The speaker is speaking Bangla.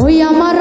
ওই আমার